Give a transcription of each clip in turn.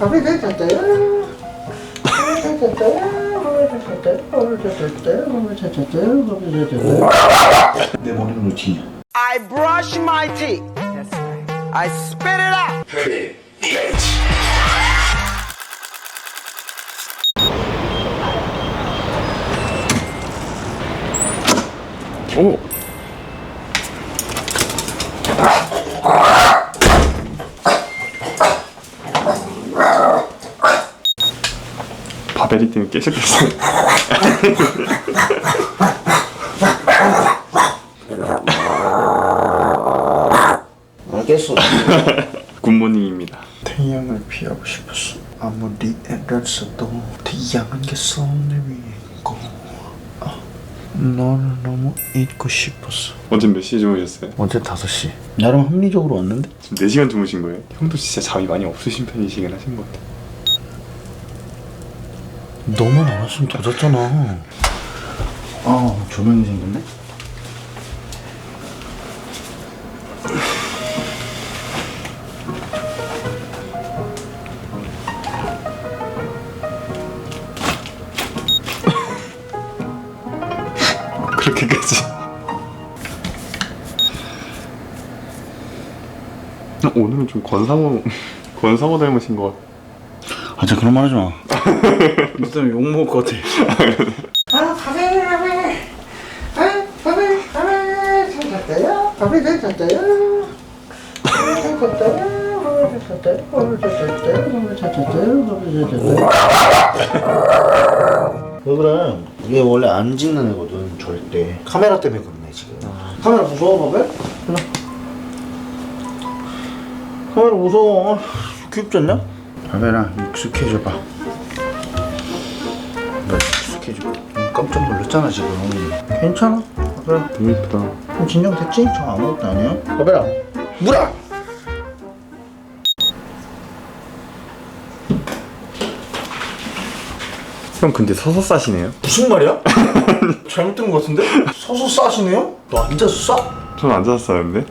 밥이 됐었어요. 내 머리는 루틴이야. I brush my teeth. I spit it out. 오! 바베리 때문에 깨셨겠어요. 알겠어. 굿모닝입니다. 태양을 피하고 싶었어. 아무리 애를 써도 태양은 내 손을 위에 있고 아, 너를 너무 잊고 싶었어. 어제 몇 시에 주무셨어요? 어제 5시. 나름 합리적으로 왔는데? 지금 4시간 주무신 거예요? 형도 진짜 잠이 많이 없으신 편이시긴 하신 것 같아요. 너만 안 왔으면 더 잤잖아. 아, 조명이 생겼네? 그렇게까지. 어, 오늘은 좀 권상우, 권상우 닮으신 것 같아요. 아, 진짜 그런 말 하지 마. 너 때문에 욕먹을 것 같아. 아, 밥을 밥을 아, 밥을 밥을 잘 잤어요? 밥을 잘 잤어요? 밥을 잘 잤어요? 밥을 잘 잤어요? 밥을 잘 잤어요? 밥을 잘 잤어요? 밥을 잘 잤어요? 왜 그래? 얘 원래 안 찍는 애거든, 절대. 카메라 때문에 그러네, 지금. 카메라 무서워? 일로. 카메라 무서워. 아, 귀엽지 않냐? 바벨아, 익숙해져 봐. 나 익숙해져. 음, 깜짝 놀랐잖아, 지금. 괜찮아. 바벨아, 너무. 그럼 진정됐지? 저 아무것도 아니야. 바벨아, 물아! 형 근데 서서 싸시네요? 무슨 말이야? 잘못 들은 것 같은데? 서서 싸시네요? 너 앉아서 싸? 저는 앉아서 싸는데?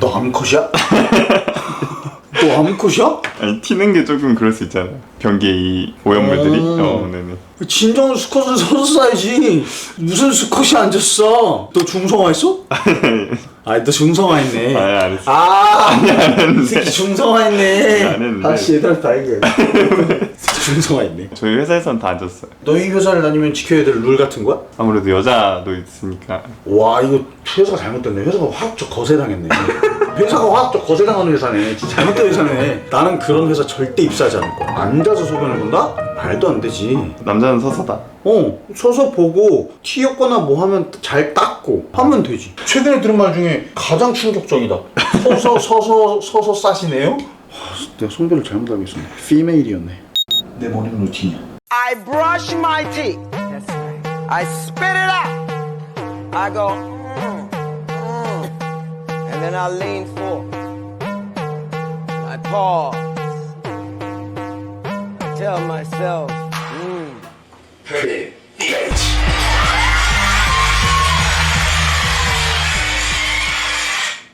너 암컷이야? 너 암컷이야? 아니 튀는 게 조금 그럴 수 있잖아요. 변기에 이 오염물들이. 음. 어, 네네. 진정한 수컷은 서서 싸야지 무슨 수컷이 앉았어 너 중성화했어? 아니 너 중성화했네 아니, 안 했어. 아 아니 안 했는데 이 새끼 중성화했네 안 했는데. 아씨 얘들한테 다 얘기해 중성화했네 저희 회사에서는 다 앉았어요. 너희 회사를 다니면 지켜야 될 룰 같은 거야? 아무래도 여자도 있으니까. 와 이거 회사가 잘못됐네 회사가 화학적 거세당했네 회사가 화학적 거세당하는 회사네 진짜 잘못된 회사네 나는 그런 회사 절대 입사하지 않을 거야 앉아서 소변을 본다? 말도 안 되지 남자는 서서다. 어 서서 보고 튀었거나 뭐 하면 잘 닦고 하면 되지 최근에 들은 말 중에 가장 충격적이다 서서 서서 서서 싸시네요? 와, 내가 성별을 잘못 알고 있었네 피메일이었네 내 머리는 루틴이야 I brush my teeth. I spit it out. I go, mm, mm, and then I lean forward. I pause. I tell myself, mm.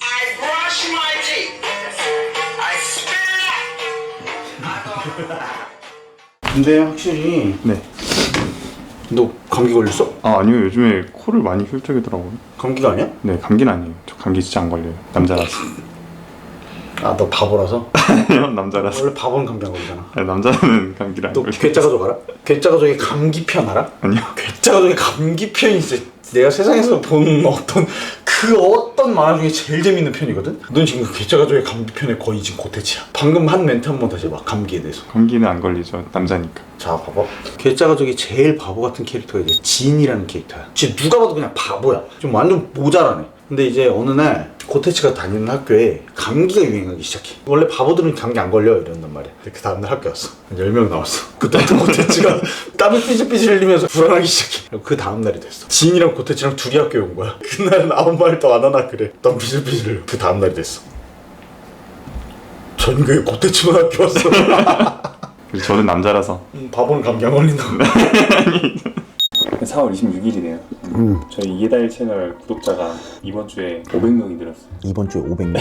I brush my teeth. I spit it out. 근데 확실히 네. 너 감기 걸렸어? 아 아니요 요즘에 코를 많이 훌쩍이더라고요. 감기가 아니야? 네 감기는 아니에요. 저 감기 진짜 안 걸려요. 남자라서. 아 너 바보라서? 아니요 남자라서. 원래 바보는 감기 안 걸리잖아 아니, 남자는 감기를 안 너 걸려요. 괴짜가족 알아? 괴짜가족의 감기편 알아? 아니요. 괴짜가족의 감기편이 진짜 내가 세상에서 본 어떤 그 어떤 만화 중에 제일 재밌는 편이거든? 넌 지금 그 괴짜 가족의 감기 편에 거의 지금 고태치야. 방금 한 멘트 한 번 다시 해봐 감기에 대해서. 감기는 안 걸리죠. 남자니까. 자 봐봐. 괴짜 가족이 제일 바보 같은 캐릭터가 이제 진이라는 캐릭터야. 진짜 누가 봐도 그냥 바보야. 좀 완전 모자라네. 근데 이제 어느 날 고태치가 다니는 학교에 감기가 유행하기 시작해. 원래 바보들은 감기 안 걸려 이런단 말이야. 근데 그 다음날 학교 왔어. 한 10명 나왔어. 그때부터 고태치가 땀을 삐질삐질 흘리면서 불안하기 시작해. 그 다음날이 됐어. 진이랑 고태치랑 둘이 학교에 온 거야. 그날은 아무 말도 안 하나 그래. 땀 삐질삐질 그 다음날이 됐어. 전교에 고태치만 학교 왔어. 저는 남자라서. 음, 바보는 감기 안 걸린다고. 4월 26일이네요. 음. 저희 이해다일 채널 구독자가 이번 주에 500명이 늘었어요. 이번 주에 500명?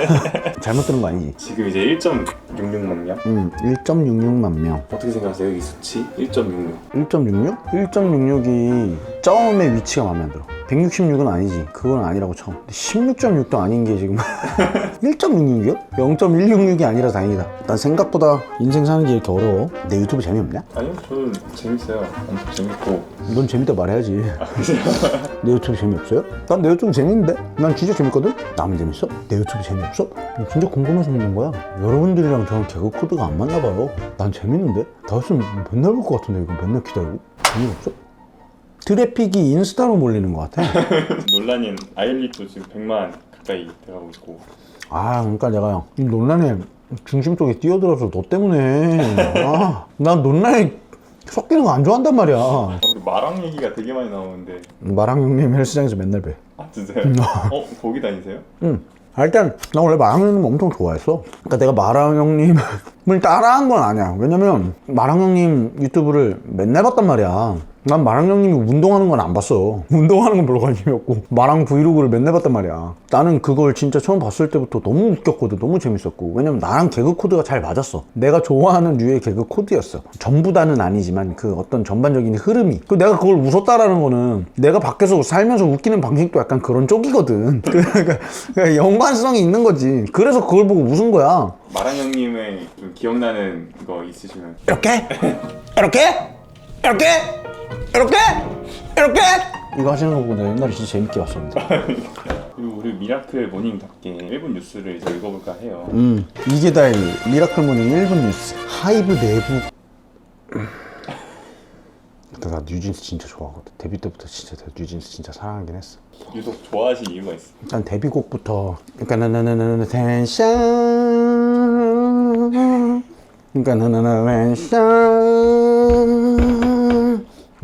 잘못 들은 거 아니지? 지금 이제 1.66만 명? 음, 1.66만 명. 어떻게 생각하세요? 이 수치? 1.66. 1.66? 1.66이 처음에 위치가 마음에 안 들어. 166은 아니지. 그건 아니라고 쳐. 16.6도 아닌 게 지금 1.66이요? 0.166이 아니라 다행이다. 난 생각보다 인생 사는 게 이렇게 어려워. 내 유튜브 재미없냐? 아니요, 저는 재밌어요. 엄청 재밌고. 넌 재밌다 말해야지. 내 유튜브 재미없어요? 난 내 유튜브 재밌는데? 난 진짜 재밌거든? 나만 재밌어? 내 유튜브 재미없어? 진짜 궁금해서 묻는 거야. 여러분들이랑 저는 개그 코드가 안 맞나 봐요. 난 재밌는데? 나 있으면 맨날 볼 것 같은데 이거 맨날 기다리고? 재미없어? 트래픽이 인스타로 몰리는 것 같아. 논란인 아일릿도 지금 100만 가까이 돼가고 있고. 아, 그러니까 내가 이 논란의 중심 쪽에 뛰어들어서 너 때문에. 아, 난 논란에 섞이는 거 안 좋아한단 말이야. 아, 우리 마랑 얘기가 되게 많이 나오는데. 마랑 형님 헬스장에서 맨날 뵈. 아, 진짜요? 어, 거기 다니세요? 응. 아, 일단 나 원래 마랑 형님 엄청 좋아했어. 그러니까 내가 마랑 형님을 따라한 건 아니야. 왜냐면 마랑 형님 유튜브를 맨날 봤단 말이야. 난 마랑 형님이 운동하는 건 안 봤어. 운동하는 건 별로 관심이 없고 마랑 브이로그를 맨날 봤단 말이야. 나는 그걸 진짜 처음 봤을 때부터 너무 웃겼거든. 너무 재밌었고. 왜냐면 나랑 개그 코드가 잘 맞았어. 내가 좋아하는 류의 개그 코드였어. 전부 다는 아니지만 그 어떤 전반적인 흐름이. 그 내가 그걸 웃었다라는 거는 내가 밖에서 살면서 웃기는 방식도 약간 그런 쪽이거든. 그러니까 그러니까 연관성이 있는 거지. 그래서 그걸 보고 웃은 거야. 마랑 형님의 좀 기억나는 거 있으시면 이렇게? 이렇게? 이렇게? 이렇게? 이렇게? 이거 하시는 거 보고 내가 옛날에 진짜 재밌게 봤었는데. 그리고 우리 미라클 모닝답게 1분 뉴스를 이제 읽어볼까 해요. 음, 이게 다일 미라클 모닝 1분 뉴스. 하이브 내부. 근데 나 뉴진스 진짜 좋아하거든. 데뷔 때부터 진짜 내가 뉴진스 진짜 사랑하긴 했어. 유독 좋아하신 이유가 있어. 일단 데뷔곡부터 그러니까 나나나나나 텐션 그러니까 나나나 텐션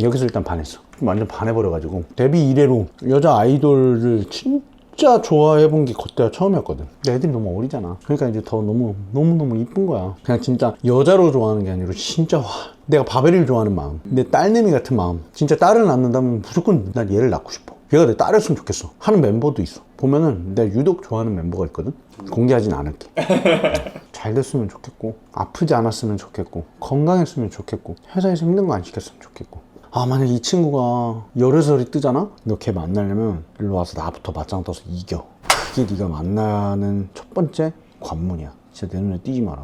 여기서 일단 반했어. 완전 반해버려가지고. 데뷔 이래로 여자 아이돌을 진짜 좋아해본 게 그때가 처음이었거든. 근데 애들이 너무 어리잖아. 그러니까 이제 더 너무 너무너무 이쁜 거야. 그냥 진짜 여자로 좋아하는 게 아니라 진짜 와 내가 바베리를 좋아하는 마음. 내 딸내미 같은 마음. 진짜 딸을 낳는다면 무조건 난 얘를 낳고 싶어. 얘가 내 딸이었으면 좋겠어. 하는 멤버도 있어. 보면은 내가 유독 좋아하는 멤버가 있거든. 공개하진 않을게. 잘 됐으면 좋겠고 아프지 않았으면 좋겠고 건강했으면 좋겠고 회사에서 힘든 거 안 시켰으면 좋겠고 아 만약 이 친구가 열애설이 뜨잖아? 너 걔 만나려면 일로 와서 나부터 맞짱 떠서 이겨 그게 네가 만나는 첫 번째 관문이야 진짜 내 눈에 띄지 마라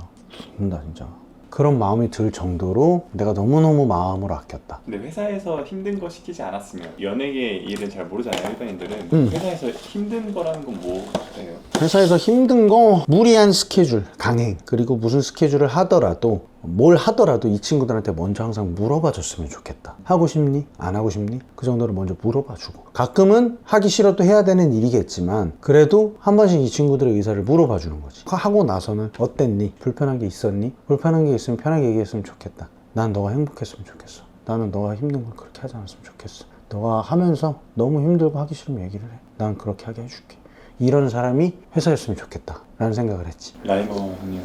죽는다 진짜 그런 마음이 들 정도로 내가 너무너무 마음을 아꼈다 근데 회사에서 힘든 거 시키지 않았으면 연예계 일은 잘 모르잖아요 일반인들은 음. 회사에서 힘든 거라는 건 뭐예요? 회사에서 힘든 거 무리한 스케줄 강행 그리고 무슨 스케줄을 하더라도 뭘 하더라도 이 친구들한테 먼저 항상 물어봐 줬으면 좋겠다. 하고 싶니? 안 하고 싶니? 그 정도로 먼저 물어봐 주고. 가끔은 하기 싫어도 해야 되는 일이겠지만 그래도 한 번씩 이 친구들의 의사를 물어봐 주는 거지. 하고 나서는 어땠니? 불편한 게 있었니? 불편한 게 있으면 편하게 얘기했으면 좋겠다. 난 너가 행복했으면 좋겠어. 나는 너가 힘든 걸 그렇게 하지 않았으면 좋겠어. 너가 하면서 너무 힘들고 하기 싫으면 얘기를 해난 그렇게 하게 해줄게. 이런 사람이 회사였으면 좋겠다 라는 생각을 했지. 라이버 형님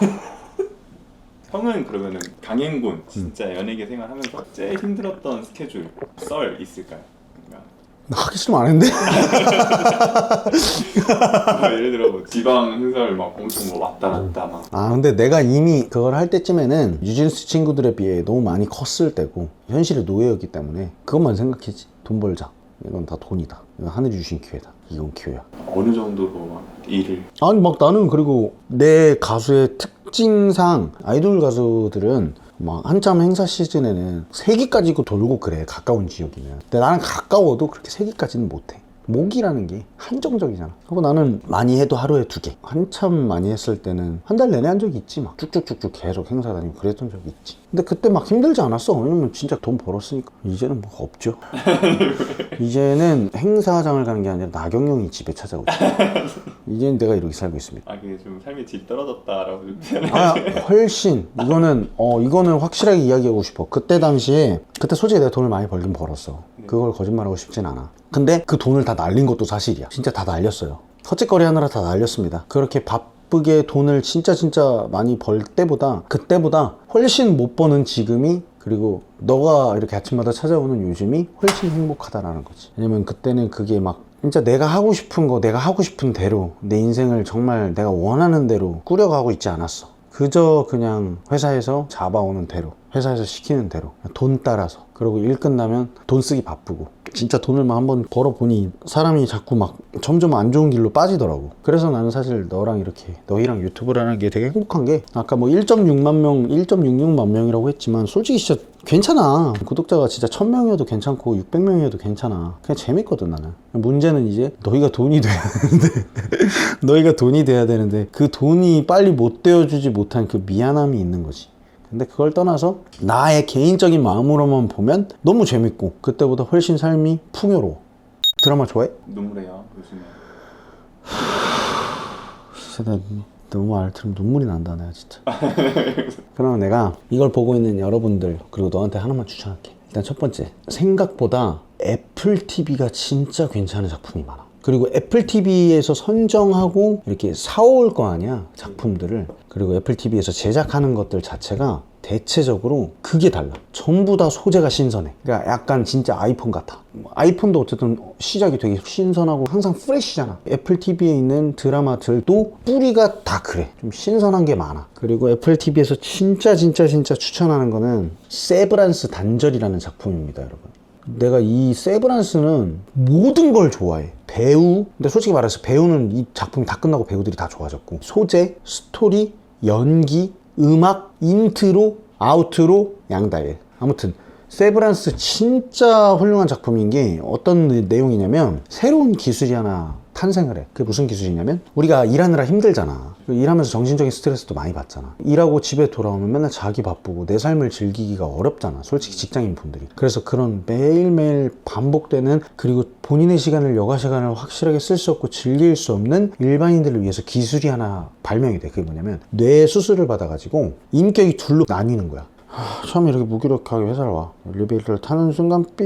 형은 그러면은 강행군 진짜 연예계 생활하면서 제일 힘들었던 스케줄 썰 있을까요? 그러니까 하기 싫으면 안 했는데? 뭐 예를 들어 뭐 지방 행사를 막 엄청 뭐 왔다 갔다 막. 아 근데 내가 이미 그걸 할 때쯤에는 유진스 친구들에 비해 너무 많이 컸을 때고 현실의 노예였기 때문에 그것만 생각했지. 돈 벌자. 이건 다 돈이다 이건 하늘이 주신 기회다. 이건 기회야. 어느 정도로 막 일을? 아니 막 나는 그리고 내 가수의 특징상 아이돌 가수들은 막 한참 행사 시즌에는 세기까지 고 돌고 그래 가까운 지역이면. 근데 나는 가까워도 그렇게 세기까지는 못해. 목이라는 게 한정적이잖아. 하고 나는 많이 해도 하루에 두개. 한참 많이 했을 때는 한 달 내내 한 적이 있지 막. 쭉쭉쭉쭉 계속 행사 다니고 그랬던 적이 있지 근데 그때 막 힘들지 않았어? 왜냐면 진짜 돈 벌었으니까. 이제는 뭐 없죠. 이제는 행사장을 가는 게 아니라 나경영이 집에 찾아오지. 이제는 내가 이렇게 살고 있습니다. 아 그게 좀 삶의 질 떨어졌다라고 좀 표현을 아 훨씬. 이거는 어 이거는 확실하게 이야기하고 싶어. 그때 당시에 그때 솔직히 내가 돈을 많이 벌긴 벌었어. 그걸 거짓말하고 싶진 않아. 근데 그 돈을 다 날린 것도 사실이야. 진짜 다 날렸어요. 헛짓거리 하느라 다 날렸습니다. 그렇게 바쁘게 돈을 진짜 진짜 많이 벌 때보다 그때보다 훨씬 못 버는 지금이 그리고 너가 이렇게 아침마다 찾아오는 요즘이 훨씬 행복하다라는 거지. 왜냐면 그때는 그게 막 진짜 내가 하고 싶은 거, 내가 하고 싶은 대로 내 인생을 정말 내가 원하는 대로 꾸려가고 있지 않았어. 그저 그냥 회사에서 잡아오는 대로, 회사에서 시키는 대로, 돈 따라서. 그리고 일 끝나면 돈 쓰기 바쁘고. 진짜 돈을 막 한번 벌어보니 사람이 자꾸 막 점점 안 좋은 길로 빠지더라고. 그래서 나는 사실 너랑 이렇게 너희랑 유튜브를 하는 게 되게 행복한 게 아까 뭐 1.6만 명, 1.66만 명이라고 했지만 솔직히 진짜 괜찮아. 구독자가 진짜 1000명이어도 괜찮고 600명이어도 괜찮아. 그냥 재밌거든 나는. 문제는 이제 너희가 돈이 돼야 되는데 너희가 돈이 돼야 되는데 그 돈이 빨리 못 되어주지 못한 그 미안함이 있는 거지. 근데 그걸 떠나서 나의 개인적인 마음으로만 보면 너무 재밌고 그때보다 훨씬 삶이 풍요로워. 드라마 좋아해? 눈물해요 요즘에. 진짜 나 너무 알 들으면 눈물이 난다 내가 진짜 그러면 내가 이걸 보고 있는 여러분들 그리고 너한테 하나만 추천할게 일단 첫 번째 생각보다 애플 TV가 진짜 괜찮은 작품이 많아 그리고 애플 TV에서 선정하고 이렇게 사올 거 아니야 작품들을 그리고 애플 TV에서 제작하는 것들 자체가 대체적으로 그게 달라. 전부 다 소재가 신선해. 그러니까 약간 진짜 아이폰 같아. 뭐 아이폰도 어쨌든 시작이 되게 신선하고 항상 프레시잖아. 애플 TV에 있는 드라마들도 뿌리가 다 그래. 좀 신선한 게 많아. 그리고 애플 TV에서 진짜 진짜 진짜 추천하는 거는 세브란스 단절이라는 작품입니다, 여러분. 내가 이 세브란스는 모든 걸 좋아해. 배우, 근데 솔직히 말해서 배우는 이 작품이 다 끝나고 배우들이 다 좋아졌고, 소재, 스토리, 연기, 음악, 인트로, 아우트로, 양다일. 아무튼, 세브란스 진짜 훌륭한 작품인 게 어떤 내용이냐면, 새로운 기술이 하나 탄생을 해. 그게 무슨 기술이냐면, 우리가 일하느라 힘들잖아. 일하면서 정신적인 스트레스도 많이 받잖아. 일하고 집에 돌아오면 맨날 자기 바쁘고 내 삶을 즐기기가 어렵잖아. 솔직히 직장인 분들이. 그래서 그런 매일매일 반복되는 그리고 본인의 시간을 여가 시간을 확실하게 쓸 수 없고 즐길 수 없는 일반인들을 위해서 기술이 하나 발명이 돼. 그게 뭐냐면 뇌 수술을 받아가지고 인격이 둘로 나뉘는 거야. 하, 처음에 이렇게 무기력하게 회사를 와. 엘리베이터를 타는 순간 삥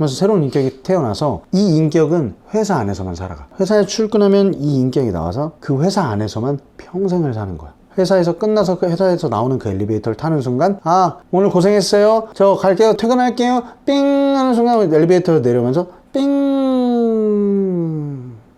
하면서 새로운 인격이 태어나서 이 인격은 회사 안에서만 살아가. 회사에 출근하면 이 인격이 나와서 그 회사 안에서만 평생을 사는 거야. 회사에서 끝나서 그 회사에서 나오는 그 엘리베이터를 타는 순간 아 오늘 고생했어요. 저 갈게요. 퇴근할게요. 삥 하는 순간 엘리베이터를 내려오면서 삥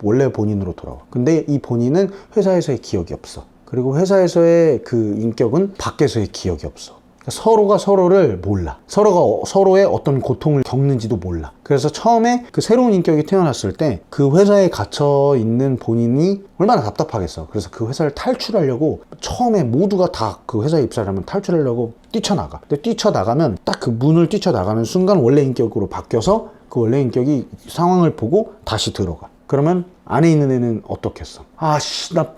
원래 본인으로 돌아와. 근데 이 본인은 회사에서의 기억이 없어. 그리고 회사에서의 그 인격은 밖에서의 기억이 없어 서로가 서로를 몰라. 서로가 어- 서로의 어떤 고통을 겪는지도 몰라. 그래서 처음에 그 새로운 인격이 태어났을 때 그 회사에 갇혀 있는 본인이 얼마나 답답하겠어. 그래서 그 회사를 탈출하려고 처음에 모두가 다 그 회사에 입사를 하면 탈출하려고 뛰쳐나가. 근데 뛰쳐나가면 딱 그 문을 뛰쳐나가는 순간 원래 인격으로 바뀌어서 그 원래 인격이 상황을 보고 다시 들어가. 그러면 안에 있는 애는 어떻겠어? 아씨, 나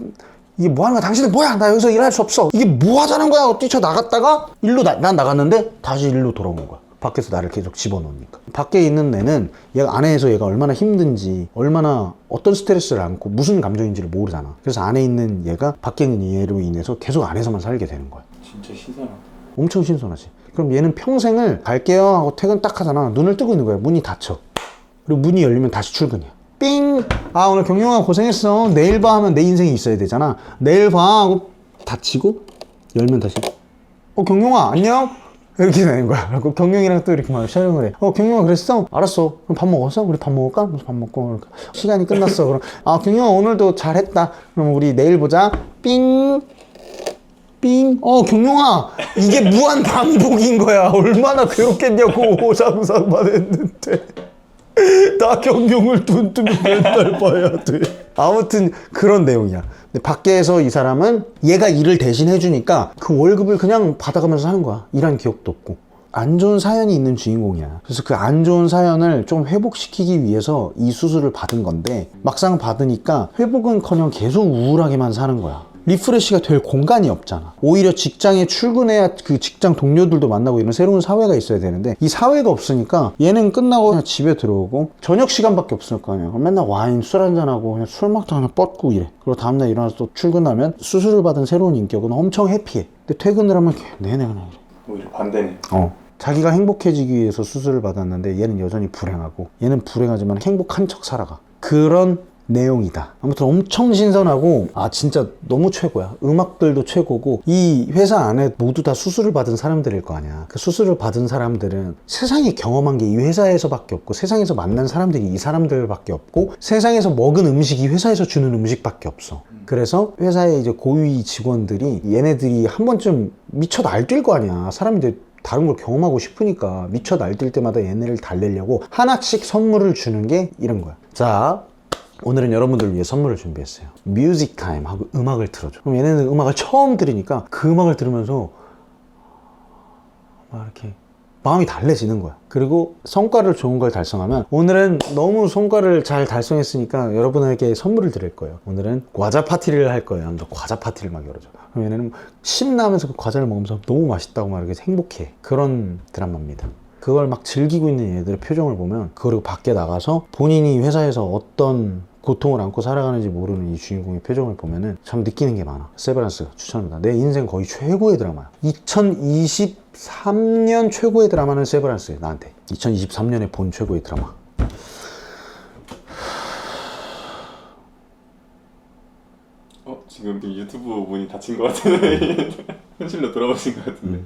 이게 뭐 하는 거야? 당신은 뭐야? 나 여기서 일할 수 없어. 이게 뭐 하자는 거야? 하고 뛰쳐나갔다가 일로 나, 난 나갔는데 다시 일로 돌아온 거야. 밖에서 나를 계속 집어넣으니까. 밖에 있는 애는 얘가 안에서 얘가 얼마나 힘든지, 얼마나 어떤 스트레스를 안고 무슨 감정인지를 모르잖아. 그래서 안에 있는 얘가 밖에 있는 얘로 인해서 계속 안에서만 살게 되는 거야. 진짜 신선하다. 엄청 신선하지. 그럼 얘는 평생을 갈게요 하고 퇴근 딱 하잖아. 눈을 뜨고 있는 거야. 문이 닫혀. 그리고 문이 열리면 다시 출근이야. 삥! 아, 오늘 경영아 고생했어. 내일 봐 하면 내 인생이 있어야 되잖아. 내일 봐 하고 닫히고 열면 다시. 어, 경영아, 안녕? 이렇게 되는 거야. 그리고 경영이랑 또 이렇게 막 촬영을 해. 어, 경영아, 그랬어? 알았어. 그럼 밥 먹었어? 우리 밥 먹을까? 그래서 밥 먹고. 이렇게. 시간이 끝났어. 그럼, 아, 경영아, 오늘도 잘했다. 그럼 우리 내일 보자. 삥! 삥. 어, 경영아, 이게 무한 반복인 거야. 얼마나 괴롭겠냐고, 상상만 했는데. 눈 뜨면 맨날 봐야 돼. 아무튼 그런 내용이야. 근데 밖에서 이 사람은 얘가 일을 대신 해주니까 그 월급을 그냥 받아가면서 하는 거야. 일한 기억도 없고. 안 좋은 사연이 있는 주인공이야. 그래서 그 안 좋은 사연을 좀 회복시키기 위해서 이 수술을 받은 건데 막상 받으니까 회복은 커녕 계속 우울하게만 사는 거야. 리프레시가 될 공간이 없잖아. 오히려 직장에 출근해야 그 직장 동료들도 만나고 이런 새로운 사회가 있어야 되는데 이 사회가 없으니까 얘는 끝나고 그냥 집에 들어오고 저녁 시간밖에 없을 거 아니야. 맨날 와인 술 한잔하고 그냥 술 먹다 그냥 뻗고 이래. 그리고 다음날 일어나서 또 출근하면 수술을 받은 새로운 인격은 엄청 해피해. 근데 퇴근을 하면 걔 내내 그냥 이래. 오히려 반대네. 어. 자기가 행복해지기 위해서 수술을 받았는데 얘는 여전히 불행하고 얘는 불행하지만 행복한 척 살아가. 그런 내용이다. 아무튼 엄청 신선하고 아 진짜 너무 최고야. 음악들도 최고고 이 회사 안에 모두 다 수술을 받은 사람들일 거 아니야. 그 수술을 받은 사람들은 세상에 경험한 게 이 회사에서밖에 없고 세상에서 만난 사람들이 이 사람들밖에 없고 세상에서 먹은 음식이 회사에서 주는 음식밖에 없어. 그래서 회사의 이제 고위 직원들이 얘네들이 한 번쯤 미쳐 날뛸 거 아니야. 사람들이 다른 걸 경험하고 싶으니까 미쳐 날뛸 때마다 얘네를 달래려고 하나씩 선물을 주는 게 이런 거야. 자, 오늘은 여러분들 위해 선물을 준비했어요. 뮤직 타임 하고 음악을 틀어줘. 그럼 얘네는 음악을 처음 들으니까 그 음악을 들으면서 막 이렇게 마음이 달래지는 거야. 그리고 성과를 좋은 걸 달성하면 오늘은 너무 성과를 잘 달성했으니까 여러분에게 선물을 드릴 거예요. 오늘은 과자 파티를 할 거예요. 하면서 과자 파티를 막 열어줘. 그럼 얘네는 신나면서 그 과자를 먹으면서 너무 맛있다고 막 이렇게 행복해. 그런 드라마입니다. 그걸 막 즐기고 있는 얘들의 표정을 보면 그리고 밖에 나가서 본인이 회사에서 어떤 고통을 안고 살아가는지 모르는 이 주인공의 표정을 보면은 참 느끼는 게 많아. 세브란스 추천합니다. 내 인생 거의 최고의 드라마야. 2023년 최고의 드라마는 세브란스예요. 나한테. 2023년에 본 최고의 드라마. 어 지금 그 유튜브 문이 닫힌 것 같은데 현실로 돌아오신 것 같은데.